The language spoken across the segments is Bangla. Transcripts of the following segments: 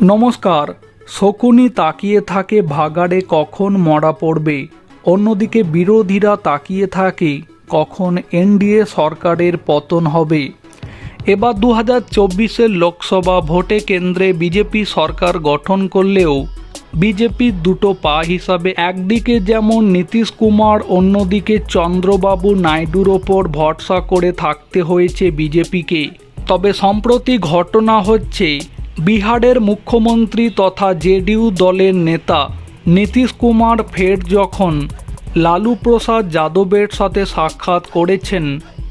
নমস্কার, শকুনি তাকিয়ে থাকে ভাগাড়ে কখন মরা পড়বে। অন্যদিকে বিরোধীরা তাকিয়ে থাকে কখন এনডিএ সরকারের পতন হবে। এবার দু হাজার চব্বিশের লোকসভা ভোটে কেন্দ্রে বিজেপি সরকার গঠন করলেও বিজেপির দুটো পা হিসাবে একদিকে যেমন নীতিশ কুমার, অন্যদিকে চন্দ্রবাবু নাইডুর ওপর ভরসা করে থাকতে হয়েছে বিজেপিকে। তবে সম্প্রতি ঘটনা হচ্ছে বিহারের মুখ্যমন্ত্রী তথা জেডিউ দলের নেতা নীতিশ কুমার ফের যখন লালু প্রসাদ যাদবের সাথে সাক্ষাৎ করেছেন,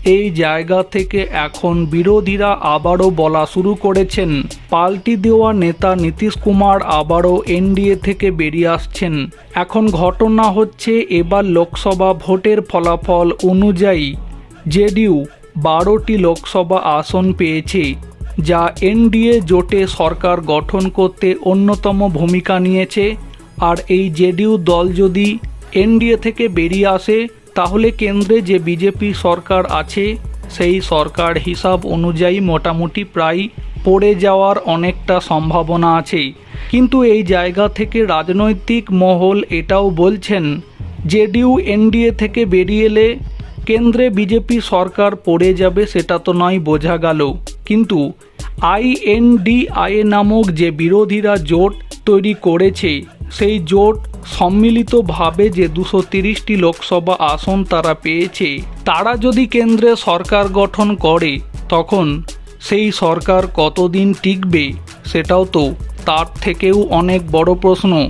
এই জায়গা থেকে এখন বিরোধীরা আবারও বলা শুরু করেছেন। পাল্টি দেওয়া নেতা নীতিশ কুমার আবারও এনডিএ থেকে বেরিয়ে আসছেন। এখন ঘটনা হচ্ছে, এবার লোকসভা ভোটের ফলাফল অনুযায়ী জেডিউ বারোটি লোকসভা আসন পেয়েছে। যা এনডিএ জোটে সরকার গঠন করতে অন্যতম ভূমিকা নিয়েছে। আর এই জেডিইউ দল যদি এনডিএ থেকে বেরিয়ে আসে, তাহলে কেন্দ্রে যে বিজেপি সরকার আছে, সেই সরকার হিসাব অনুযায়ী মোটামুটি প্রায় পড়ে যাওয়ার অনেকটা সম্ভাবনা আছে। কিন্তু এই জায়গা থেকে রাজনৈতিক মহল এটাও বলছেন, জেডিইউ এনডিএ থেকে বেরিয়ে এলে কেন্দ্রে বিজেপি সরকার পড়ে যাবে সেটা তো নয়, বোঝা গেল। কিন্তু আইএনডিআইএ নামক যে বিরোধীরা জোট তৈরি করেছে, সেই জোট সম্মিলিতভাবে যে দুশো তিরিশটি লোকসভা আসন তারা পেয়েছে, তারা যদি কেন্দ্রে সরকার গঠন করে, তখন সেই সরকার কতদিন টিকবে, সেটাও তো তার থেকেও অনেক বড় প্রশ্ন।